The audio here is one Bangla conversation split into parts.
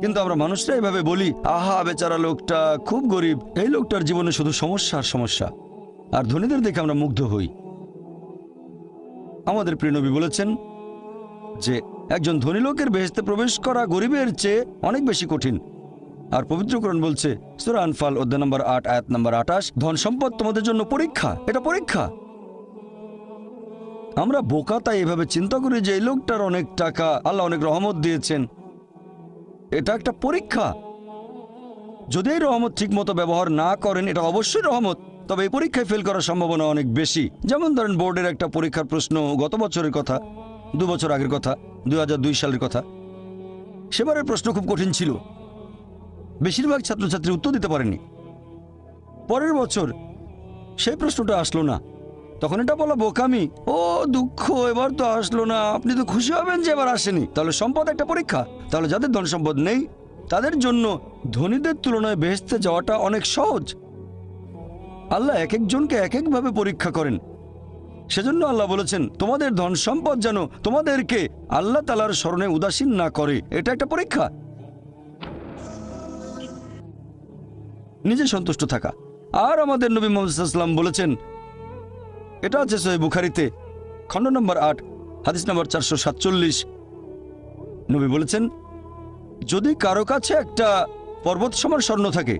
কিন্তু আমরা মানুষরা এভাবে বলি, আহা, বেচারা লোকটা খুব গরিব। এই লোকটার জীবনে শুধু সমস্যা আর সমস্যা। আর ধনীদের দেখে আমরা মুগ্ধ হই। আমাদের প্রিয়নবী বলেছেন যে, একজন ধনী লোকের বেহেস্তে প্রবেশ করা গরিবের চেয়ে অনেক বেশি কঠিন। আর পবিত্রকরণ বলছে, সুরা আনফাল, অধ্যায় নম্বর আট, আয়াত নম্বর আটাশ ধন সম্পদ তোমাদের জন্য পরীক্ষা, এটা পরীক্ষা। আমরা বোকা তাই এভাবে চিন্তা করি যে, এই লোকটার অনেক টাকা, আল্লাহ অনেক রহমত দিয়েছেন। এটা একটা পরীক্ষা। যদি এই রহমত ঠিক মতো ব্যবহার না করেন, এটা অবশ্যই রহমত। তবে এই পরীক্ষায় ফেল করার সম্ভাবনা অনেক বেশি। যেমন ধরেন, বোর্ডের একটা পরীক্ষার প্রশ্ন গত বছরের কথা, দু বছর আগের কথা দু হাজার দুই সালের কথা। সেবারের প্রশ্ন খুব কঠিন ছিল। বেশিরভাগ ছাত্রছাত্রী উত্তর দিতে পারেনি। পরের বছর সেই প্রশ্নটা আসলো না। তখন এটা বলো বোকামি। ও দুঃখ, এবার তো আসলো না। আপনি তো খুশি হবেন যে এবার আসেনি। তাহলে সম্পদ একটা পরীক্ষা। তাহলে যাদের ধন সম্পদ নেই, তাদের জন্য ধনীদের তুলনায় বেহেস্তে যাওয়াটা অনেক সহজ। আল্লাহ এক একজনকে এক একভাবে পরীক্ষা করেন। সেজন্য আল্লাহ বলেছেন, তোমাদের ধন সম্পদ যেন তোমাদেরকে আল্লাহ তালার স্মরণে উদাসীন না করে। এটা একটা পরীক্ষা। নিজে সন্তুষ্ট থাকা। আর আমাদের নবী মোহাম্মদাম বলেছেন এটা আছে সোহেব বুখারিতে, খণ্ড নম্বর আট, হাদিস নম্বর চারশো সাতচল্লিশ। নবী বলেছেন, যদি কারও কাছে একটা পর্বত সমান স্বর্ণ থাকে,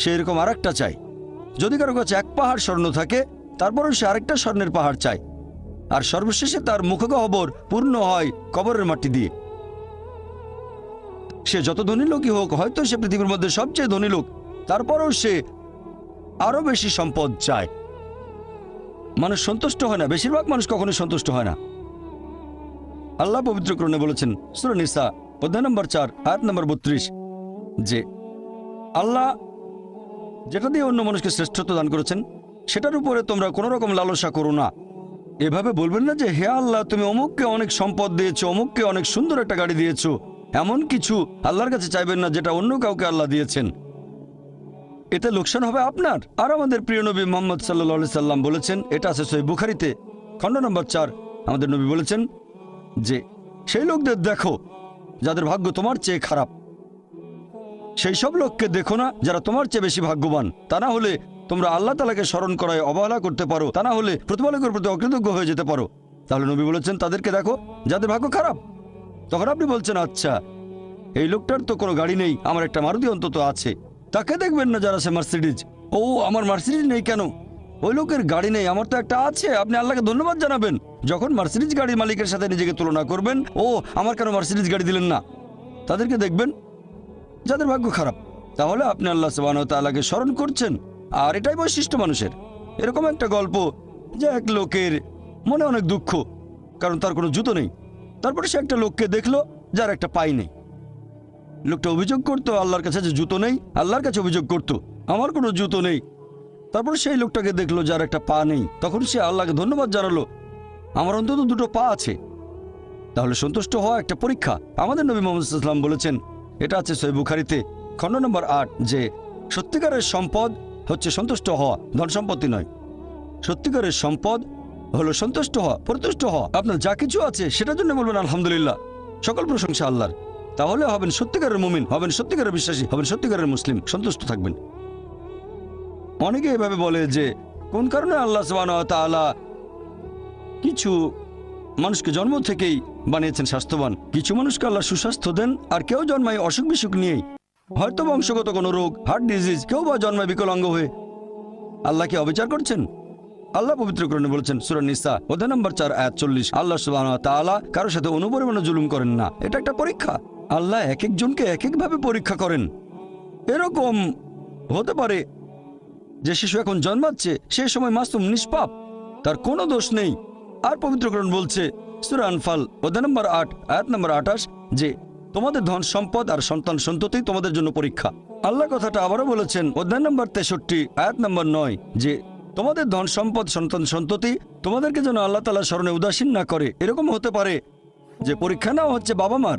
সে এরকম আর একটা চাই যদি কারও কাছে এক পাহাড় স্বর্ণ থাকে, তারপরও সে আরেকটা স্বর্ণের পাহাড় চায়। আর সর্বশেষে তার মুখগহ্বর পূর্ণ হয় কবরের মাটি দিয়ে। সে যত ধনী লোকই হোক, হয়তো সে পৃথিবীর মধ্যে সবচেয়ে ধনী লোক, তারপরেও সে আরও বেশি সম্পদ চায়। মানুষ সন্তুষ্ট হয় না, বেশিরভাগ মানুষ কখনো সন্তুষ্ট হয় না। আল্লাহ পবিত্র ক্রণে বলেছেন সুরনিসা অধ্যায় নম্বর চার, আয়াত নম্বর বত্রিশ, যে আল্লাহ যেটা দিয়ে অন্য মানুষকে শ্রেষ্ঠত্ব দান করেছেন, সেটার উপরে তোমরা কোনো রকম লালসা করো না। এভাবে বলবেন না যে, হে আল্লাহ, তুমি অমুককে অনেক সম্পদ দিয়েছ, অমুককে অনেক সুন্দর একটা গাড়ি দিয়েছ, এমন কিছু আল্লাহর কাছে চাইবেন না যেটা অন্য কাউকে আল্লাহ দিয়েছেন। এতে লোকসান হবে আপনার। আর আমাদের প্রিয় নবী মোহাম্মদ সাল্লা সাল্লাম বলেছেন, এটা আছে সই বুখারিতে, খণ্ড নম্বর চার। আমাদের নবী বলেছেন যে, সেই লোকদের দেখো, যাদের ভাগ্য তোমার চেয়ে খারাপ। সেই সব লোককে দেখো না, যারা তোমার চেয়ে বেশি ভাগ্যবান। তা না হলে তোমরা আল্লাহ তালাকে স্মরণ করায় অবহেলা করতে পারো। তা না হলে প্রতিপালকের প্রতি অকৃতজ্ঞ হয়ে যেতে পারো। তাহলে নবী বলেছেন, তাদেরকে দেখো, যাদের ভাগ্য খারাপ। তখন আপনি বলছেন আচ্ছা এই লোকটার তো কোনো গাড়ি নেই, আমার একটা মারুতি অন্তত আছে। তাকে দেখবেন না যারা সে মার্সিডিজ ও আমার মার্সিডিজ নেই কেন? ওই লোকের গাড়ি নেই, আমার তো একটা আছে। আপনি আল্লাহকে ধন্যবাদ জানাবেন। যখন মার্সিডিজ গাড়ির মালিকের সাথে নিজেকে তুলনা করবেন, ও আমার কেন মার্সিডিজ গাড়ি দিলেন না? তাদেরকে দেখবেন, যাদের ভাগ্য খারাপ। তাহলে আপনি আল্লাহ সুবাহ তাল্লাহকে স্মরণ করছেন। আর এটাই বৈশিষ্ট্য মানুষের। এরকম একটা গল্প যে এক লোকের মনে অনেক দুঃখ, কারণ তার কোনো জুতো নেই। তারপরে সে একটা লোককে দেখল, যার একটা পাই নেই। লোকটা অভিযোগ করতো আল্লাহর কাছে যে জুতো নেই, আল্লাহর কাছে অভিযোগ করতো। আমার কোনো জুতো নেই। তারপর সেই লোকটাকে দেখল যার একটা পা নেই। তখন সে আল্লাহকে ধন্যবাদ জানালো, আমার অন্তত দুটো পা আছে। তাহলে সন্তুষ্ট হওয়া একটা পরীক্ষা। আমাদের নবী মোহাম্মদ ইসলাম বলেছেন, এটা আছে সই বুখারিতে, খণ্ড নম্বর আট, যে সত্যিকারের সম্পদ হচ্ছে সন্তুষ্ট হওয়া, ধন সম্পত্তি নয়। সত্যিকারের সম্পদ হলো সন্তুষ্ট হওয়া, প্রতুষ্ট হওয়া। আপনার যা কিছু আছে, সেটার জন্য বলবেন আলহামদুলিল্লাহ। সকল প্রশংসা আল্লাহর। তাহলে হবেন সত্যিকারের মুমিন, হবেন সত্যিকারের বিশ্বাসী, হবেন সত্যিকারের মুসলিম, সন্তুষ্ট থাকবেন। অনেকে এভাবে বলে যে, কোন কারণে আল্লাহ তাআলা কিছু মানুষকে জন্ম থেকেই বানিয়েছেন স্বাস্থ্যবান? কিছু মানুষকে আল্লাহ সুস্বাস্থ্য দেন, আর কেউ জন্মায় অসুখ বিসুখ নিয়েই। হয়তো বংশগত কোনো রোগ হার্ট ডিজিজ কেউ বা জন্মায় বিকলাঙ্গ হয়ে। আল্লাহ কি অবিচার করছেন? আল্লাহ পবিত্রকরণে বলেছেন সুরান নিসা, অধ্যায় নম্বর চার, আয়াত চল্লিশ, আল্লাহ সুবাহ তাআলা কারোর সাথে অনুপরিমাণে জুলুম করেন না। এটা একটা পরীক্ষা। আল্লাহ এক একজনকে এক একভাবে পরীক্ষা করেন। এরকম হতে পারে যে শিশু এখন জন্মাচ্ছে, সে সময় মাসুম নিষ্পাপ, তার কোনো দোষ নেই। আর পবিত্রকরণ বলছে, সুরা আনফাল অধ্যায় নম্বর আট, আয়াত নম্বর আঠাশ, যে তোমাদের ধন সম্পদ আর সন্তান সন্ততি তোমাদের জন্য পরীক্ষা। আল্লাহ কথাটা আবারও বলেছেন, অধ্যায় নম্বর তেষট্টি, আয়াত নম্বর নয়, যে তোমাদের ধন সম্পদ, সন্তান সন্ততি তোমাদেরকে যেন আল্লাহ তালা স্মরণে উদাসীন না করে। এরকম হতে পারে যে পরীক্ষা নেওয়া হচ্ছে বাবা মার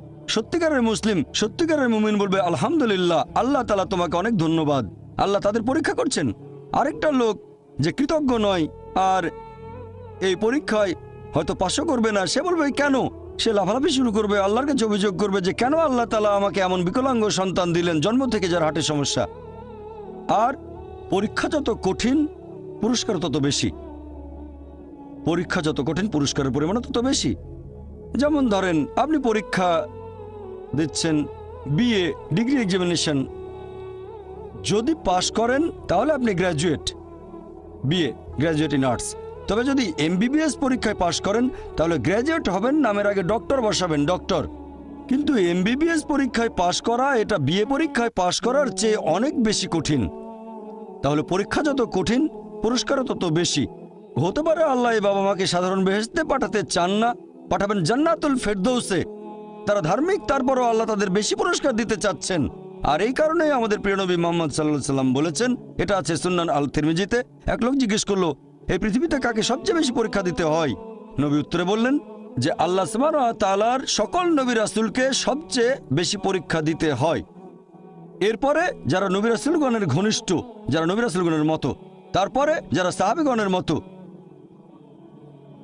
সত্যিকারের মুসলিম, সত্যিকারের মুমিন বলবে, আলহামদুলিল্লাহ, আল্লাহ তালা তোমাকে অনেক ধন্যবাদ। আল্লাহ তাদের পরীক্ষা করছেন। আরেকটা লোক যে কৃতজ্ঞ নয়, আর এই পরীক্ষায় হয়তো পাশও করবে না, সে বলবে কেন? সে লাফালাফি শুরু করবে, আল্লাহর কাছে অভিযোগ করবে যে, কেন আল্লাহ তালা আমাকে এমন বিকলাঙ্গ সন্তান দিলেন, জন্ম থেকে যার হার্টের সমস্যা? আর পরীক্ষা যত কঠিন, পুরস্কার তত বেশি। পরীক্ষা যত কঠিন, পুরস্কারের পরিমাণ তত বেশি। যেমন ধরেন, আপনি পরীক্ষা দিচ্ছেন বিএ ডিগ্রি এক্সামিনেশন যদি পাশ করেন, তাহলে আপনি graduate BA graduate in arts তবে যদি এমবিবিএস পরীক্ষায় পাশ করেন, তাহলে গ্র্যাজুয়েট হবেন, নামের আগে ডক্টর বসাবেন ডক্টর কিন্তু এমবিবিএস পরীক্ষায় পাশ করা, এটা বিএ পরীক্ষায় পাশ করার চেয়ে অনেক বেশি কঠিন। তাহলে পরীক্ষা যত কঠিন, পুরস্কারও তত বেশি। হতে পারে আল্লাহ বাবা মাকে সাধারণ বেহেস্তে পাঠাতে চান না, পাঠাবেন জান্নাতুল ফেরদৌসে। তারা ধার্মিক, তারপরও আল্লাহ তাদের বেশি পুরস্কার দিতে চাচ্ছেন। আর এই কারণেই আমাদের প্রিয়নবী মোহাম্মদ সাল্লাহ সাল্লাম বলেছেন, এটা আছে সুন্নান আল তিরমিজিতে এক লোক জিজ্ঞেস করল, এই পৃথিবীতে কাকে সবচেয়ে বেশি পরীক্ষা দিতে হয়? নবী উত্তরে বললেন যে, আল্লাহ তালার সকল নবী রাসুলকে সবচেয়ে বেশি পরীক্ষা দিতে হয়। এরপরে যারা নবী রাসুলগণের ঘনিষ্ঠ, যারা নবী রাসুলগণের মতো, তারপরে যারা সাহাবিগণের মতো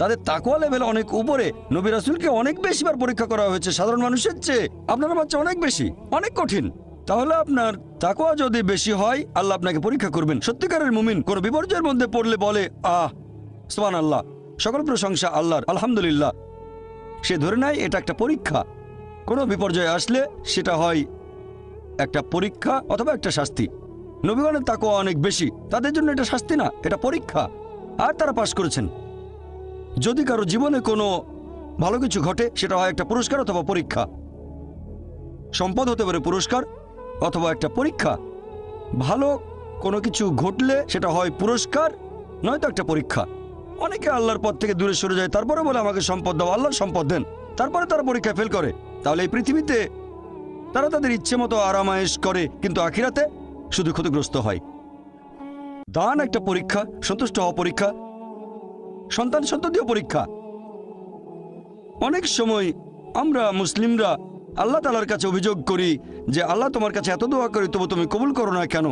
তাদের তাকুয়া লেভেল অনেক উপরে। নবী রাসুলকে অনেক বেশিবার পরীক্ষা করা হয়েছে সাধারণ মানুষের চেয়ে। আপনার বাচ্চা অনেক বেশি, অনেক কঠিন। তাহলে আপনার তাকুয়া যদি বেশি হয়, আল্লাহ আপনাকে পরীক্ষা করবেন। সত্যিকারের মুমিন কোন বিপর্যয়ের মধ্যে পড়লে বলে, আহ সোহান আল্লাহ সকল প্রশংসা আল্লাহর, আলহামদুলিল্লাহ। সে ধরে নেয়, এটা একটা পরীক্ষা। কোনো বিপর্যয় আসলে সেটা হয় একটা পরীক্ষা অথবা একটা শাস্তি। নবীগণের তাকুয়া অনেক বেশি, তাদের জন্য এটা শাস্তি না, এটা পরীক্ষা। আর তারা পাশ করেছেন। যদি কারও জীবনে কোনো ভালো কিছু ঘটে, সেটা হয় একটা পুরস্কার অথবা পরীক্ষা। সম্পদ হতে পারে পুরস্কার অথবা একটা পরীক্ষা। ভালো কোনো কিছু ঘটলে সেটা হয় পুরস্কার, নয়তো একটা পরীক্ষা। অনেকে আল্লাহর পথ থেকে দূরে সরে যায় তারপরে বলে, আমাকে সম্পদ দাও, আল্লাহর সম্পদ দেন। তারপরে তারা পরীক্ষা ফেল করে। তাহলে এই পৃথিবীতে তারা তাদের ইচ্ছে মতো আরামায়েশ করে, কিন্তু আখিরাতে শুধু ক্ষতিগ্রস্ত হয়। দান একটা পরীক্ষা, সন্তুষ্ট হওয়া পরীক্ষা সন্তান সন্ততিও পরীক্ষা। অনেক সময় আমরা মুসলিমরা আল্লাহ তালার কাছে অভিযোগ করি যে, আল্লাহ তোমার কাছে এত দোয়া করি, তবু তুমি কবুল করো না কেন?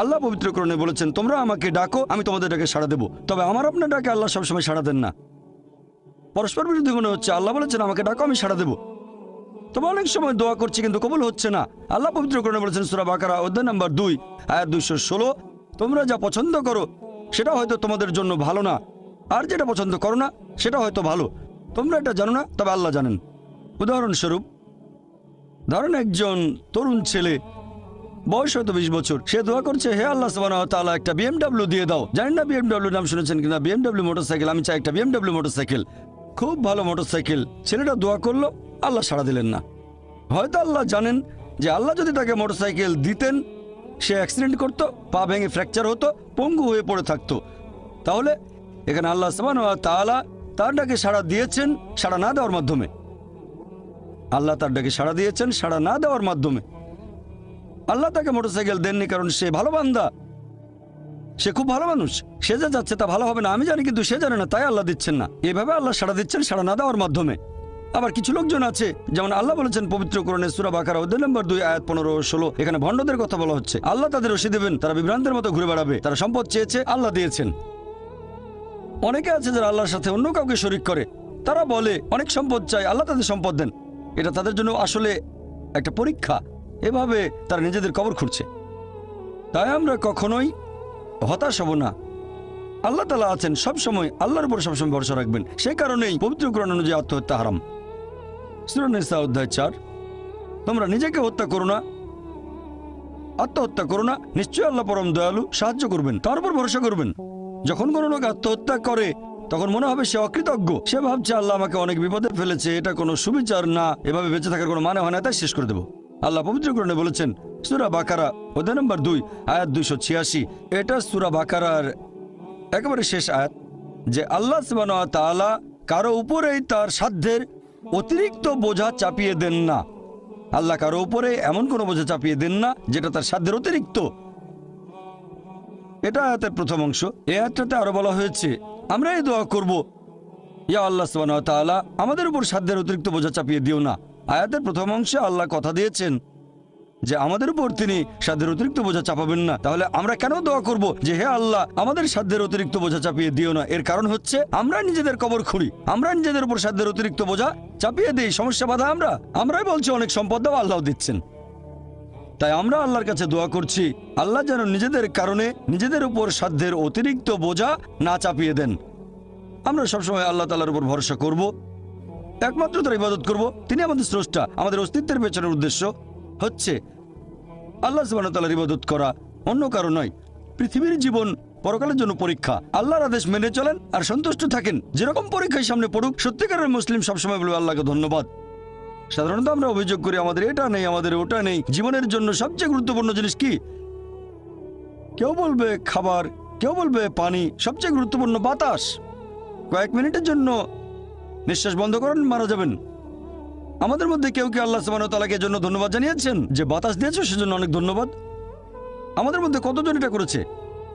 আল্লাহ পবিত্রকরণে বলেছেন, তোমরা আমাকে ডাকো, আমি তোমাদের ডাকে সাড়া দেবো। তবে আমার আপনার ডাকে আল্লাহ সবসময় সাড়া দেন না। পরস্পর বিরোধী মনে হচ্ছে, আল্লাহ বলেছেন, আমাকে ডাকো, আমি সাড়া দেবো। তবে অনেক সময় দোয়া করছি, কিন্তু কবুল হচ্ছে না। আল্লাহ পবিত্রকরণে বলেছেন, সুরা বাকারা, অধ্যায় নাম্বার দুই, আয়াত দুইশো ষোলো, তোমরা যা পছন্দ করো, সেটা হয়তো তোমাদের জন্য ভালো না। আর যেটা পছন্দ করো না, সেটা হয়তো ভালো। তোমরা এটা জানো না, তবে আল্লাহ জানেন। উদাহরণস্বরূপ, ধরেন একজন তরুণ ছেলে, বয়স হয়তো বিশ বছর, সে দোয়া করছে, হে আল্লাহ তাআলা, একটা বিএমডাব্লিউ দিয়ে দাও। জানেন না বিএমডাব্লিউ নাম শুনেছেন কিনা? বিএমডাব্লিউ মোটরসাইকেল, আমি চাই একটা বিএমডাব্লিউ মোটরসাইকেল। খুব ভালো মোটরসাইকেল। ছেলেটা দোয়া করল, আল্লাহ সাড়া দিলেন না। হয়তো আল্লাহ জানেন যে আল্লাহ যদি তাকে মোটরসাইকেল দিতেন, সে অ্যাক্সিডেন্ট করতো, পা ভেঙে ফ্র্যাকচার হতো, পঙ্গু হয়ে পড়ে থাকতো। তাহলে এখানে আল্লাহ সুবহানাহু ওয়া তার ডাকে সাড়া দিয়েছেন সাড়া না দেওয়ার মাধ্যমে। আল্লাহ তার ডাকে সাড়া দিয়েছেন সাড়া না দেওয়ার মাধ্যমে। আল্লাহ তাকে মোটরসাইকেল দেননি কারণ সে ভালো বান্দা। সে খুব ভালো মানুষ। সে যা যাচ্ছে তা ভালো হবে না, আমি জানি কিন্তু সে জানে না, তাই আল্লাহ দিচ্ছেন না। এভাবে আল্লাহ সাড়া দিচ্ছেন সাড়া না দেওয়ার মাধ্যমে। আবার কিছু লোকজন আছে, যেমন আল্লাহ বলেছেন পবিত্র করণে সুরা বাকার, অধ্যায় নম্বর দুই, আয়াত পনেরো ষোলো, এখানে ভণ্ডদের কথা বলা হচ্ছে। আল্লাহ তাদের রশি দেবেন, তারা বিভ্রান্তের মতো ঘুরে বেড়াবে, তারা সম্পদ চেয়েছে, আল্লাহ দিয়েছেন। অনেকে আছে যারা আল্লাহর সাথে অন্য কাউকে শরিক করে। তারা বলে, অনেক সম্পদ চাই, আল্লাহ তাদের সম্পদ দেন। এটা তাদের জন্য আসলে একটা পরীক্ষা। এভাবে তারা নিজেদের কবর খুঁড়ছে। তাই আমরা কখনোই হতাশ হব না। আল্লাহ তালা আছেন, সবসময় আল্লাহর উপর সবসময় ভরসা রাখবেন। সেই কারণেই পবিত্র গ্রহণ অনুযায়ী আত্মহত্যা হারাম। সুরানিসা অধ্যায় চার, তোমরা নিজেকে হত্যা করো না। আত্মহত্যা করো না। নিশ্চয়ই আল্লাহ পরম দয়ালু সাহায্য করবেন, তার উপর ভরসা করবেন। যখন কোনো লোক আত্মহত্যা করে, তখন মনে হবে সে অকৃতজ্ঞ। সে ভাবছে, আল্লাহ আমাকে অনেক বিপদে ফেলেছে, এটা কোনো সুবিচার না। এভাবে বেঁচে থাকার কোনো মানে হয় না, তাই শেষ করে দেবো। আল্লাহ পবিত্র পবিত্রকরণে বলেছেন, সুরা বাকারা, অধ্যায় নম্বর দুই, আয়াত দুইশো ছিয়াশি। এটা সুরা বাকারার একেবারে শেষ আয়াত, যে আল্লাহ তাআলা কারও উপরেই তার সাধ্যের অতিরিক্ত বোঝা চাপিয়ে দেন না। আল্লাহ কারও উপরে এমন কোনো বোঝা চাপিয়ে দেন না, যেটা তার সাধ্যের অতিরিক্ত। এটা আয়াতের প্রথম অংশ। এই আয়াতটাতে আরও বলা হয়েছে, আমরা এই দোয়া করব। ইয়া আল্লাহ তাআলা, আমাদের উপর সাধ্যের অতিরিক্ত বোঝা চাপিয়ে দিও না। আয়াতের প্রথম অংশে আল্লাহ কথা দিয়েছেন যে, আমাদের উপর তিনি সাধ্যের অতিরিক্ত বোঝা চাপাবেন না। তাহলে আমরা কেন দোয়া করব যে, হে আল্লাহ, আমাদের সাধ্যের অতিরিক্ত বোঝা চাপিয়ে দিও না? এর কারণ হচ্ছে, আমরা নিজেদের কবর খুঁড়ি। আমরা নিজেদের উপর সাধ্যের অতিরিক্ত বোঝা চাপিয়ে দিই। সমস্যা বাধা আমরা। আমরাই বলছি, অনেক সম্পদ দাও, আল্লাহ দিচ্ছেন। তাই আমরা আল্লাহর কাছে দোয়া করছি, আল্লাহ যেন নিজেদের কারণে নিজেদের উপর সাধ্যের অতিরিক্ত বোঝা না চাপিয়ে দেন। আমরা সবসময় আল্লাহ তালার উপর ভরসা করব। একমাত্র তার ইবাদত করব। তিনি আমাদের স্রষ্টা, আমাদের অস্তিত্বের পেছনের উদ্দেশ্য হচ্ছে আল্লাহ সুবাহ তালার ইবাদত করা, অন্য কারও নয়। পৃথিবীর জীবন পরকালের জন্য পরীক্ষা। আল্লাহর আদেশ মেনে চলেন আর সন্তুষ্ট থাকেন। যেরকম পরীক্ষায় সামনে পড়ুক, সত্যিকারের মুসলিম সবসময় বলবে, আল্লাহকে ধন্যবাদ। সাধারণত আমরা অভিযোগ করি আমাদের এটা নেই, আমাদের ওটা নেই। জীবনের জন্য সবচেয়ে গুরুত্বপূর্ণ জিনিস কি? কেউ বলবে খাবার, কেউ বলবে পানি, সবচেয়ে গুরুত্বপূর্ণ বাতাস। কয়েক মিনিটের জন্য নিঃশ্বাস বন্ধ করেন, মারা যাবেন। আমাদের মধ্যে কেউ কি আল্লাহ তাআলাকে জন্য ধন্যবাদ জানিয়েছেন? যে বাতাস দিয়েছ, সেজন্য অনেক ধন্যবাদ। আমাদের মধ্যে কতজন এটা করেছে?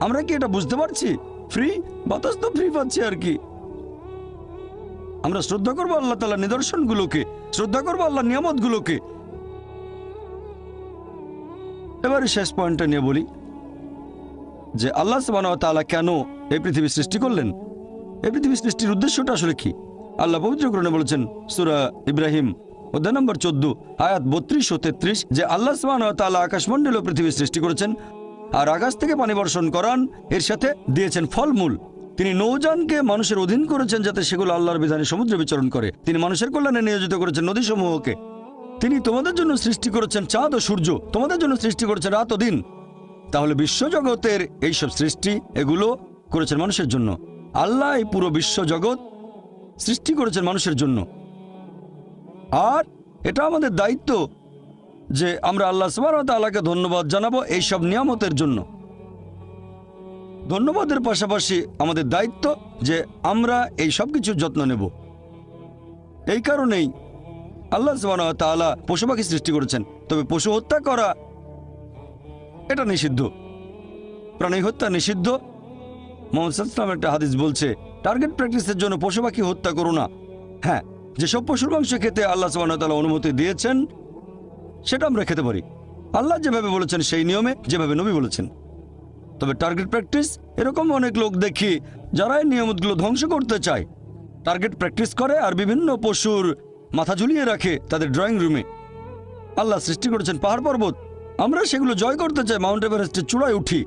আমরা কি এটা বুঝতে পারছি? ফ্রি বাতাস তো ফ্রি পাচ্ছি আর কি। আমরা শ্রদ্ধা করব আল্লাহ তালা নিদর্শনগুলোকে, শ্রদ্ধা করব আল্লাহ নিয়ামতগুলোকে। এবারে শেষ পয়েন্টটা নিয়ে বলি, যে আল্লাহ তাআলা কেন এই পৃথিবী সৃষ্টি করলেন? এই পৃথিবী সৃষ্টির উদ্দেশ্যটা আসলে কি? আল্লাহ পবিত্রকরণে বলেছেন, সূরা ইব্রাহিম, অধ্যায় নম্বর চোদ্দ, আয়াত বত্রিশ ও তেত্রিশ, যে আল্লাহ তাআলা আকাশমণ্ডল ও পৃথিবী সৃষ্টি করেছেন, আর আকাশ থেকে পানি বর্ষণ করান, এর সাথে দিয়েছেন ফলমূল। তিনি নৌযানকে মানুষের অধীন করেছেন যাতে সেগুলো আল্লাহর বিধানে সমুদ্রে বিচরণ করে। তিনি মানুষের কল্যাণে নিয়োজিত করেছেন নদীসমূহকে। তিনি তোমাদের জন্য সৃষ্টি করেছেন চাঁদ ও সূর্য। তোমাদের জন্য সৃষ্টি করেছেন রাত ও দিন। তাহলে বিশ্বজগতের এইসব সৃষ্টি এগুলো করেছেন মানুষের জন্য। আল্লাহ এই পুরো বিশ্বজগৎ সৃষ্টি করেছেন মানুষের জন্য। আর এটা আমাদের দায়িত্ব যে আমরা আল্লাহ ওয়া তাআলাকে ধন্যবাদ জানাব এইসব নিয়ামতের জন্য। ধন্যবাদের পাশাপাশি আমাদের দায়িত্ব যে আমরা এই সব কিছুর যত্ন নেব। এই কারণেই আল্লাহ তাআলা পশু পাখি সৃষ্টি করেছেন। তবে পশু হত্যা করা এটা নিষিদ্ধ। প্রাণী হত্যা নিষিদ্ধ। মোহাম্মদ একটা হাদিস বলছে টার্গেট প্র্যাকটিসের জন্য পশু পাখি হত্যা করো না। হ্যাঁ যেসব পশুর মাংস খেতে আল্লাহ ওয়া অনুমতি দিয়েছেন, সেটা আমরা খেতে পারি। আল্লাহ যেভাবে বলেছেন, সেই নিয়মে যেভাবে নবী বলেছেন। তবে টার্গেট প্র্যাকটিস এরকম অনেক লোক দেখি যারা এই নিয়মতগুলো ধ্বংস করতে চায়। টার্গেট প্র্যাকটিস করে আর বিভিন্ন পশুর মাথা ঝুলিয়ে রাখে তাদের ড্রয়িং রুমে আল্লাহ সৃষ্টি করেছেন পাহাড় পর্বত। আমরা সেগুলো জয় করতে চাই মাউন্ট এভারেস্টের চূড়ায় উঠি।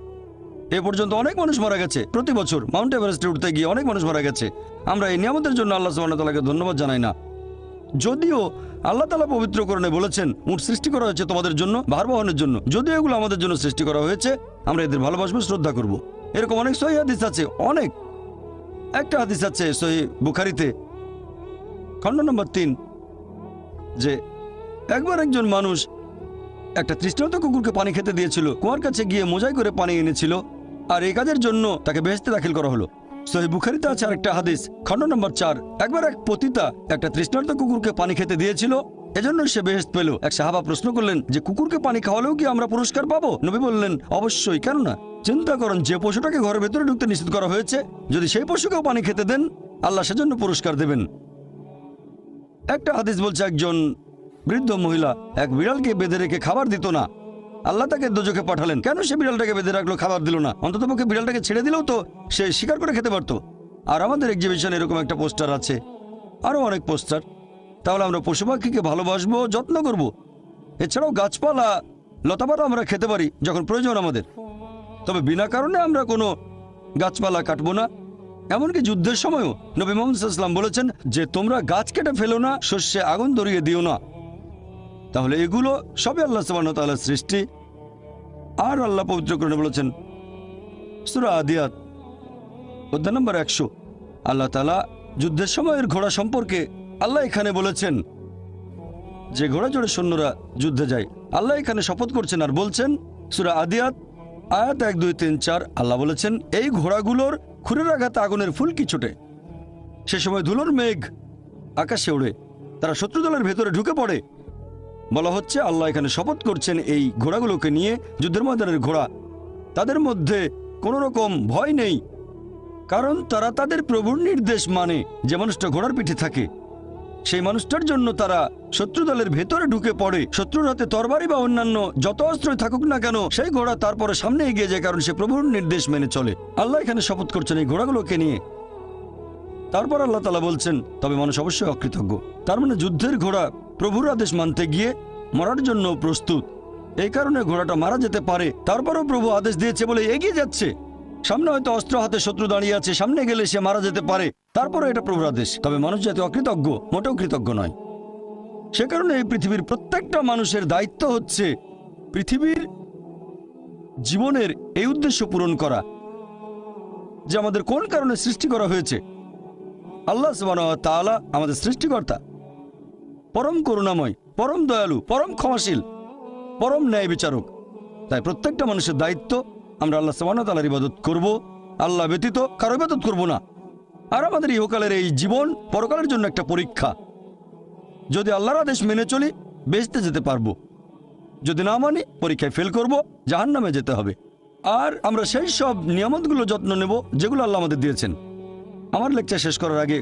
এ পর্যন্ত অনেক মানুষ মারা গেছে। প্রতি বছর মাউন্ট এভারেস্টে উঠতে গিয়ে অনেক মানুষ মারা গেছে। আমরা এই নিয়ামতের জন্য আল্লাহ তাআলাকে ধন্যবাদ জানাই না। যদিও আল্লাহ তালা পবিত্রকরণে বলেছেন, উট সৃষ্টি করা হয়েছে তোমাদের জন্য ভার বহনের জন্য। যদিও এগুলো আমাদের জন্য সৃষ্টি করা হয়েছে, আমরা এদের ভালোবাসবো, শ্রদ্ধা করব। এরকম অনেক সহি হাদিস আছে, অনেক। একটা হাদিস আছে সহি বুখারিতে, খণ্ড নম্বর তিন, যে একবার একজন মানুষ একটা তৃষ্ণান্ত কুকুরকে পানি খেতে দিয়েছিল, কুয়ার কাছে গিয়ে মোজাই করে পানি এনেছিল, আর এই কাজের জন্য তাকে বেহেস্তে দাখিল করা হলো। বুখারিতে আছে হাদিস, খণ্ড নম্বর চার। একবার এক পতিতা একটা কুকুরকে পানি খেতে দিয়েছিল সে এক সাহাবা প্রশ্ন করলেন, যে কুকুরকে পানি খাওয়ালেও কি আমরা পুরস্কার পাবো? বললেন, অবশ্যই কেন না চিন্তা করেন, যে পশুটাকে ঘরের ভেতরে ঢুকতে নিষেধ করা হয়েছে, যদি সেই পশুকেও পানি খেতে দেন, আল্লাহ সেজন্য পুরস্কার দেবেন। একটা হাদিস বলছে একজন বৃদ্ধ মহিলা, এক বিড়ালকে বেঁধে রেখে খাবার দিত না আল্লাহ তাকে দোজখে পাঠালেন। কেন সে বিড়ালটাকে বেঁধে রাখল, খাবার দিল না? অন্ততপক্ষে বিড়ালটাকে ছেড়ে দিলেও তো সে শিকার করে খেতে পারতো। আর আমাদের এক্সিবিশন এরকম একটা পোস্টার আছে। আরও অনেক পোস্টার তাহলে আমরা পশু পাখিকে ভালোবাসবো, যত্ন করব। এছাড়াও গাছপালা, লতাপাতা আমরা খেতে পারি, যখন প্রয়োজন আমাদের। তবে বিনা কারণে আমরা কোনো গাছপালা কাটবো না। এমনকি যুদ্ধের সময়ও নবী মোহাম্মদ সাল্লাম বলেছেন, যে তোমরা গাছ কেটে ফেলো না, শস্যে আগুন ধরিয়ে দিও না। তাহলে এগুলো সবই আল্লাহ সুবহানাহু তাআলার সৃষ্টি। আর আল্লাহ পবিত্র করে বলেছেন, সুরা আদিয়াত, অধ্যায় নম্বর একশো। আল্লাহ তালা যুদ্ধের সময়ের ঘোড়া সম্পর্কে আল্লাহ এখানে বলেছেন, যে ঘোড়া জোড়ে সৈন্যরা যুদ্ধে যায়, আল্লাহ এখানে শপথ করছেন আর বলছেন, সুরা আদিয়াত, আয়াত এক, দুই, তিন, চার, আল্লাহ বলেছেন, এই ঘোড়াগুলোর খুরের আঘাতে আগুনের ফুলকি ছোটে? সে সময় ধুলোর মেঘ আকাশে ওড়ে, তারা শত্রু দলের ভেতরে ঢুকে পড়ে বলা হচ্ছে, আল্লাহ এখানে শপথ করছেন এই ঘোড়াগুলোকে নিয়ে, যুদ্ধের ময়দানের ঘোড়া। তাদের মধ্যে কোনো রকম ভয় নেই, কারণ তারা তাদের প্রভুর নির্দেশ মানে যে মানুষটা ঘোড়ার পিঠে থাকে। সেই মানুষটার জন্য তারা শত্রু দলের ভেতরে ঢুকে পড়ে, শত্রুর হাতে তরবারি বা অন্যান্য যত অস্ত্রই থাকুক না কেন, সেই ঘোড়া তারপরে সামনে এগিয়ে যায়, কারণ সে প্রভুর নির্দেশ মেনে চলে। আল্লাহ এখানে শপথ করছেন এই ঘোড়াগুলোকে নিয়ে। তারপর আল্লাহ তালা বলছেন, তবে মানুষ অবশ্যই অকৃতজ্ঞ। তার মানে যুদ্ধের ঘোড়া প্রভুর আদেশ মানতে গিয়ে মরার জন্য প্রস্তুত। এই কারণে ঘোড়াটা মারা যেতে পারে। তারপরও প্রভু আদেশ দিয়েছে বলে এগিয়ে যাচ্ছে। সামনে হয়তো অস্ত্র হাতে শত্রু দাঁড়িয়ে আছে। সামনে গেলে সে মারা যেতে পারে। তারপরও এটা প্রভুর আদেশ। তবে মানুষ যাতে অকৃতজ্ঞ, মোটেও কৃতজ্ঞ নয়। সে কারণে এই পৃথিবীর প্রত্যেকটা মানুষের দায়িত্ব হচ্ছে পৃথিবীর জীবনের এই উদ্দেশ্য পূরণ করা, যে আমাদের কোন কারণে সৃষ্টি করা হয়েছে। আল্লাহ তাআলা আমাদের সৃষ্টিকর্তা। পরম করুণাময়, পরম দয়ালু, পরম ক্ষমাশীল, পরম ন্যায় বিচারক। তাই প্রত্যেকটা মানুষের দায়িত্ব আমরা আল্লাহ সবান তালার ইবাদত করব, আল্লাহ ব্যতীত কারও ইবাদত করব না। আর আমাদের ইহকালের এই জীবন পরকালের জন্য একটা পরীক্ষা। যদি আল্লাহর আদেশ মেনে চলি, বেঁচতে যেতে পারব। যদি না মানি, পরীক্ষায় ফেল করব, জাহান্নামে যেতে হবে। আর আমরা সেই সব নিয়ামতগুলো যত্ন নেব, যেগুলো আল্লাহ আমাদের দিয়েছেন। আমার লেকচার শেষ করার আগে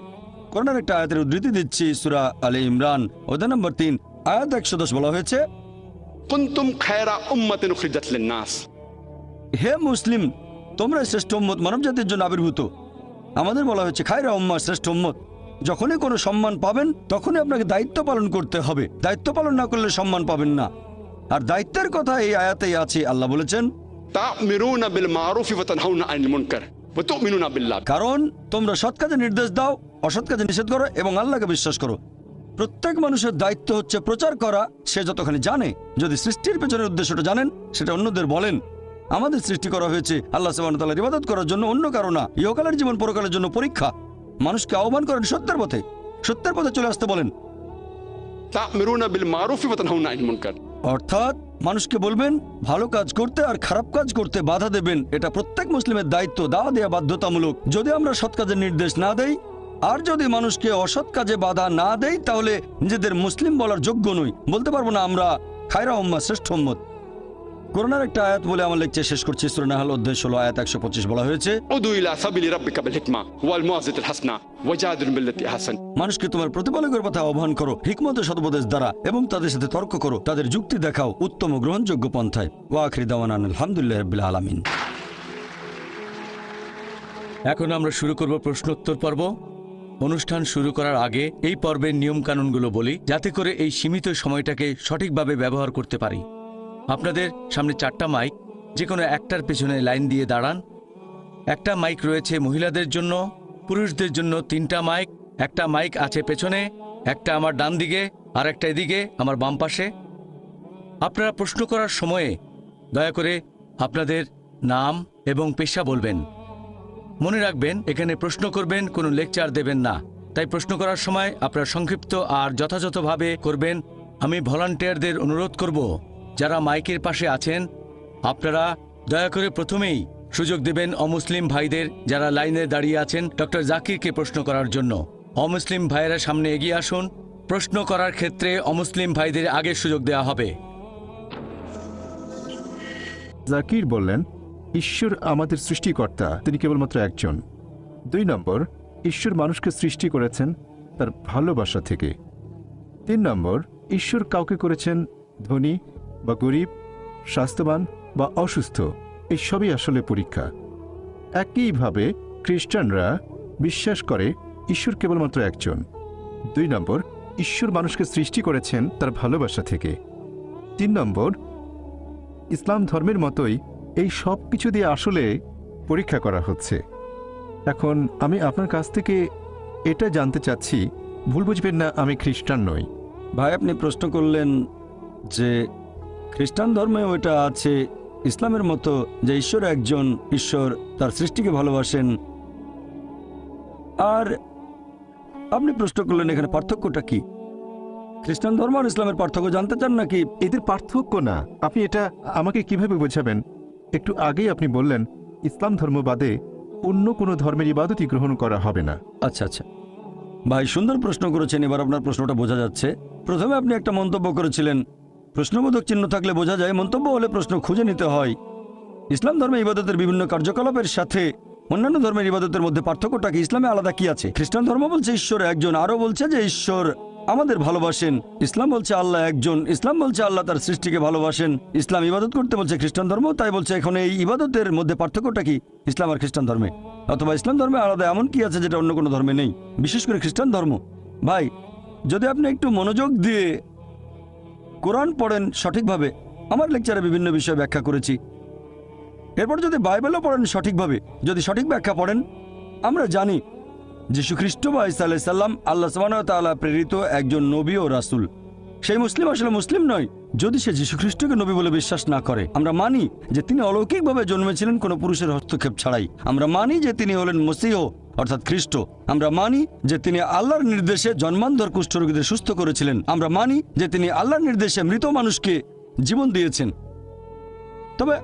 করোনার একটা আয়াতের উদ্ধৃতি দিচ্ছি সুরা আলী ইমরান। অধ্যায় নম্বর তিন আয়াত একশো দশ বলা হয়েছে কুনতুম খায়রা উম্মাতিন উখরিজাত লিন-নাস। হে মুসলিম তোমরা শ্রেষ্ঠ উম্মত মানব জাতির জন্য আবির্ভূত। আমাদের বলা হয়েছে খায়রা উম্মা শ্রেষ্ঠ উম্মত। যখনই কোনো সম্মান পাবেন তখনই আপনাকে দায়িত্ব পালন করতে হবে। দায়িত্ব পালন না করলে সম্মান পাবেন না। আর দায়িত্বের কথা এই আয়াতেই আছে আল্লাহ বলেছেন তা'মিরুনা বিল মারুফ আনিল মুনকার। কারণ তোমরা সৎ কাজে নির্দেশ দাও অসৎ কাজে নিষেধ করো এবং আল্লাহকে বিশ্বাস করো। প্রত্যেক মানুষের দায়িত্ব হচ্ছে প্রচার করা। সে যতখানি জানে যদি সৃষ্টির পেছনের উদ্দেশ্যটা জানেন সেটা অন্যদের বলেন। আমাদের সৃষ্টি করা হয়েছে আল্লাহ সাবান ইবাদত করার জন্য অন্য কারও না। ইহকালের জীবন পরকালের জন্য পরীক্ষা। মানুষকে আহ্বান করেন সত্যের পথে। সত্যের পথে চলে আসতে বলেন। অর্থাৎ মানুষকে বলবেন, ভালো কাজ করতে আর খারাপ কাজ করতে বাধা দেবেন। এটা প্রত্যেক মুসলিমের দায়িত্ব, দাওয়া দেওয়া বাধ্যতামূলক। যদি আমরা সৎ কাজের নির্দেশ না দেই, আর যদি মানুষকে অসৎ কাজে বাধা না দেই, তাহলে নিজেদের মুসলিম বলার যোগ্য নই। বলতে পারব না আমরা, খায়রা উম্মা শ্রেষ্ঠ উম্মত। করোনার একটা আয়াত বলে আমার লেকচার শেষ করছি। সুরনাহাল অধ্যায় ষোলো আয়াত একশো পঁচিশ বলা হয়েছে। মানুষকে তোমার প্রতিপালকের কথা আহ্বান করো হিকমত ও সদুপদেশ দ্বারা এবং তাদের সাথে তর্ক করো তাদের যুক্তি দেখাও উত্তম গ্রহণযোগ্য পন্থায়। ওয়াখরি দাওয়ান আলহামদুলিল্লাহ রবিল আলমিন। এখন আমরা শুরু করব প্রশ্নোত্তর পর্ব। অনুষ্ঠান শুরু করার আগে এই পর্বের নিয়মকানুনগুলো বলি যাতে করে এই সীমিত সময়টাকে সঠিকভাবে ব্যবহার করতে পারি। আপনাদের সামনে চারটা মাইক যে কোনো একটার পেছনে লাইন দিয়ে দাঁড়ান। একটা মাইক রয়েছে মহিলাদের জন্য, পুরুষদের জন্য তিনটা মাইক, একটা মাইক আছে পেছনে, একটা আমার ডান দিকে, আর একটা এদিকে আমার বাম পাশে। আপনারা প্রশ্ন করার সময়ে দয়া করে আপনাদের নাম এবং পেশা বলবেন। মনে রাখবেন, এখানে প্রশ্ন করবেন, কোনো লেকচার দেবেন না। তাই প্রশ্ন করার সময় আপনারা সংক্ষিপ্ত আর যথাযথভাবে করবেন। আমি ভলান্টিয়ারদের অনুরোধ করব যারা মাইকের পাশে আছেন, আপনারা দয়া করে প্রথমেই সুযোগ দেবেন অমুসলিম ভাইদের যারা লাইনে দাঁড়িয়ে আছেন, ডক্টর জাকিরকে প্রশ্ন করার জন্য। অমুসলিম ভাইয়েরা সামনে এগিয়ে আসুন। প্রশ্ন করার ক্ষেত্রে অমুসলিম ভাইদের আগে সুযোগ দেওয়া হবে। জাকির বললেন, ঈশ্বর আমাদের সৃষ্টিকর্তা, তিনি কেবলমাত্র একজন। দুই নম্বর, ঈশ্বর মানুষকে সৃষ্টি করেছেন তার ভালোবাসা থেকে। তিন নম্বর, ঈশ্বর কাউকে করেছেন ধনী বা গরিব, স্বাস্থ্যবান বা অসুস্থ এই সবই আসলে পরীক্ষা। একইভাবে খ্রিস্টানরা বিশ্বাস করে ঈশ্বর কেবলমাত্র একজন। দুই নম্বর, ঈশ্বর মানুষকে সৃষ্টি করেছেন তার ভালোবাসা থেকে। তিন নম্বর, ইসলাম ধর্মের মতোই এই সব কিছু দিয়ে আসলে পরীক্ষা করা হচ্ছে। এখন আমি আপনার কাছ থেকে এটা জানতে চাচ্ছি, ভুল বুঝবেন না আমি খ্রিস্টান নই। ভাই, আপনি প্রশ্ন করলেন যে খ্রিস্টান ধর্মে ওইটা আছে। ইসলামের মতো যে ঈশ্বর একজন ঈশ্বর তার সৃষ্টিকে ভালোবাসেন। আর আপনি প্রশ্ন করলেন এখানে পার্থক্যটা কি? খ্রিস্টান ধর্ম আর ইসলামের পার্থক্য জানতে চান নাকি? এদের পার্থক্য না। আপনি এটা আমাকে কীভাবে বোঝাবেন? একটু আগেই আপনি বললেন ইসলাম ধর্ম বাদে অন্য কোনো ধর্মের ইবাদতই গ্রহণ করা হবে না। আচ্ছা আচ্ছা। ভাই সুন্দর প্রশ্ন করেছেন এবার আপনার প্রশ্নটা বোঝা যাচ্ছে। প্রথমে আপনি একটা মন্তব্য করেছিলেন প্রশ্নবোধক চিহ্ন থাকলে বোঝা যায় মন্তব্য হলে প্রশ্ন খুঁজে নিতে হয়। ইসলাম ধর্মে ইবাদতের বিভিন্ন কার্যকলাপের সাথে অন্যান্য ধর্মের ইবাদতের মধ্যে পার্থক্যটা কি? ইসলামে আলাদা কি আছে? খ্রিস্টান ধর্ম বলছে ঈশ্বর একজন, আরও বলছে যে ঈশ্বর আমাদের ভালোবাসেন। ইসলাম বলছে আল্লাহ একজন, ইসলাম বলছে আল্লাহ তার সৃষ্টিকে ভালোবাসেন। ইসলাম ইবাদত করতে বলছে খ্রিস্টান ধর্ম, তাই বলছে এখন এই ইবাদতের মধ্যে পার্থক্যটা কি? ইসলাম আর খ্রিস্টান ধর্মে। অথবা ইসলাম ধর্মে আলাদা এমন কি আছে যেটা অন্য কোনো ধর্মে নেই? বিশেষ করে খ্রিস্টান ধর্ম। ভাই, যদি আপনি একটু মনোযোগ দিয়ে কোরআন পড়েন সঠিকভাবে। আমার লেকচারে বিভিন্ন বিষয় ব্যাখ্যা করেছি। এরপর যদি বাইবেলও পড়েন সঠিকভাবে, যদি সঠিক ব্যাখ্যা পড়েন, আমরা জানি যে খ্রিস্ট বা ইসা আলাইসাল্লাম আল্লাহ সাল্লাহ প্রেরিত একজন নবী ও রাসূল। সেই মুসলিম আসলে মুসলিম নয়। যদি সে খ্রিস্টকে নবী বলে বিশ্বাস না করে, আমরা মানি যে তিনি অলৌকিকভাবে জন্মেছিলেন কোনো পুরুষের হস্তক্ষেপ ছাড়াই। আমরা মানি যে তিনি হলেন মসিহ, অর্থাৎ খ্রিস্ট। আমরা মানি যে তিনি আল্লাহর নির্দেশে জন্মান্ধর কুষ্ঠরোগীদের সুস্থ করেছিলেন। আমরা মানি যে তিনি আল্লাহর নির্দেশে মৃত মানুষকে জীবন দিয়েছেন। তবে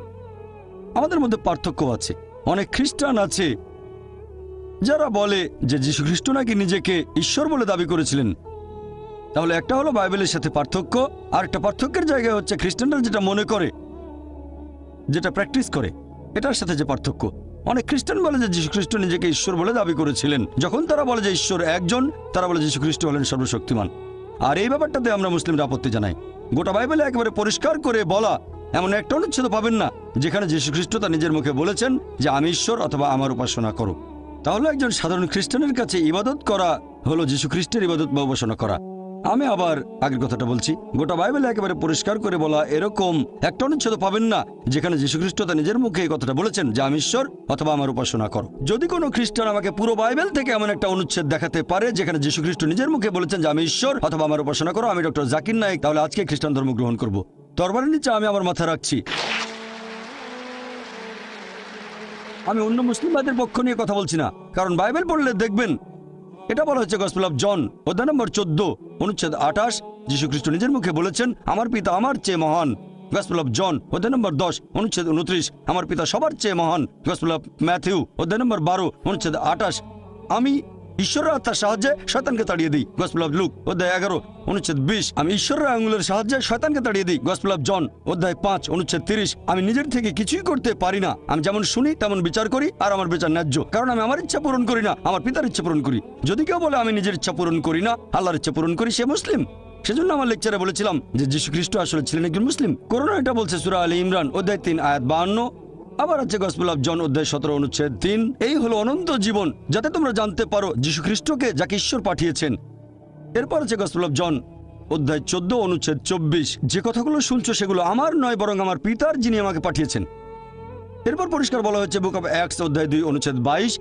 আমাদের মধ্যে পার্থক্য আছে। অনেক খ্রিস্টান আছে যারা বলে যে যীশু খ্রিস্ট নাকি নিজেকে ঈশ্বর বলে দাবি করেছিলেন। তাহলে একটা হলো বাইবেলের সাথে পার্থক্য, আর একটা পার্থক্যের জায়গায় হচ্ছে খ্রিস্টানরা যেটা মনে করে, যেটা প্র্যাকটিস করে, এটার সাথে যে পার্থক্য। অনেক খ্রিস্টান বলে যে যীশু খ্রিস্ট নিজেকে ঈশ্বর বলে দাবি করেছিলেন। যখন তারা বলে যে ঈশ্বর একজন, তারা বলে যীশু খ্রিস্ট হলেন সর্বশক্তিমান। আর এই ব্যাপারটাতে আমরা মুসলিমরা আপত্তি জানাই। গোটা বাইবেলে একেবারে পরিষ্কার করে বলা, এমন একটা অনুচ্ছেদ পাবেন না, যেখানে যীশু খ্রিস্ট তার নিজের মুখে বলেছেন যে, আমি ঈশ্বর অথবা আমার উপাসনা করো। তাহলে একজন সাধারণ খ্রিস্টানের কাছে ইবাদত করা হলো যীশু খ্রিস্টের ইবাদত বা উপাসনা করা। আমি আবার আগের কথাটা বলছি। গোটা বাইবেলে একেবারে পরিষ্কার করে বলা এরকম একটা অনুচ্ছেদ পাবেন না, যেখানে যীশু খ্রিস্ট তার নিজের মুখে এই কথাটা বলেছেন, যে আমি ঈশ্বর অথবা আমার উপাসনা করো। যদি কোনো খ্রিস্টান আমাকে পুরো বাইবেল থেকে এমন একটা অনুচ্ছেদ দেখাতে পারে, যেখানে যীশু খ্রিস্ট নিজের মুখে বলেছেন, যে আমি ঈশ্বর অথবা আমার উপাসনা করো, আমি ডক্টর জাকির নায়ক, তাহলে আজকে খ্রিস্টান ধর্ম গ্রহণ করব। তরবারের নিচে আমি আমার মাথা রাখছি। আমি অন্য মুসলিমবাদের পক্ষ নিয়ে কথা বলছি না, কারণ বাইবেল পড়লে দেখবেন এটা বলা হচ্ছে গসপেল অফ জন অধ্যায় নম্বর চোদ্দ, অনুচ্ছেদ আঠাশ যীশু খ্রিস্ট নিজের মুখে বলেছেন, আমার পিতা আমার চেয়ে মহান। গসপেল অফ জন অধ্যায় নম্বর দশ, অনুচ্ছেদ উনত্রিশ আমার পিতা সবার চেয়ে মহান। গসপেল অফ ম্যাথিউ অধ্যায় নম্বর বারো, অনুচ্ছেদ আঠাশ, আমি ঈশ্বরের আত্মার সাহায্যে শয়তানকে তাড়িয়ে দিই। গসপেল লুক অধ্যায় এগারো, অনুচ্ছেদ বিশ। আমি ঈশ্বরের আঙুলের সাহায্যে শয়তানকে তাড়িয়ে দিই। গসপেল জন অধ্যায় পাঁচ, অনুচ্ছেদ তিরিশ। আমি নিজের থেকে কিছুই করতে পারি না। আমি যেমন শুনি, তেমন বিচার করি, আর আমার বিচার ন্যায্য। কারণ আমি আমার ইচ্ছা পূরণ করি না, আমার পিতার ইচ্ছা পূরণ করি। যদি কেউ বলে, আমি নিজের ইচ্ছা পূরণ করি না, আল্লাহর ইচ্ছা পূরণ করি, সে মুসলিম। সেজন্য আমার লেকচারে বলেছিলাম যে যীশু খ্রিস্ট আসলে ছিলেন একজন মুসলিম। করোনা এটা বলছে সুরা আলী ইমরান, অধ্যায় তিন, আয়াত বাহান্ন। আবার আছে গসপেল অফ জন অধ্যায় সতেরো, অনুচ্ছেদ তিন। এই হলো অনন্ত জীবন, যাতে তোমরা জানতে পারো যীশু খ্রিস্টকে যাকে ঈশ্বর পাঠিয়েছেন। এরপর আছে গসপেল অফ জন অধ্যায় চোদ্দ, অনুচ্ছেদ চব্বিশ। যে কথাগুলো শুনছো সেগুলো আমার নয়, বরং আমার পিতার যিনি আমাকে পাঠিয়েছেন। এরপর পরিষ্কার বলা হয়েছে বুক অফ অ্যাক্স অধ্যায় দুই, অনুচ্ছেদ বাইশ।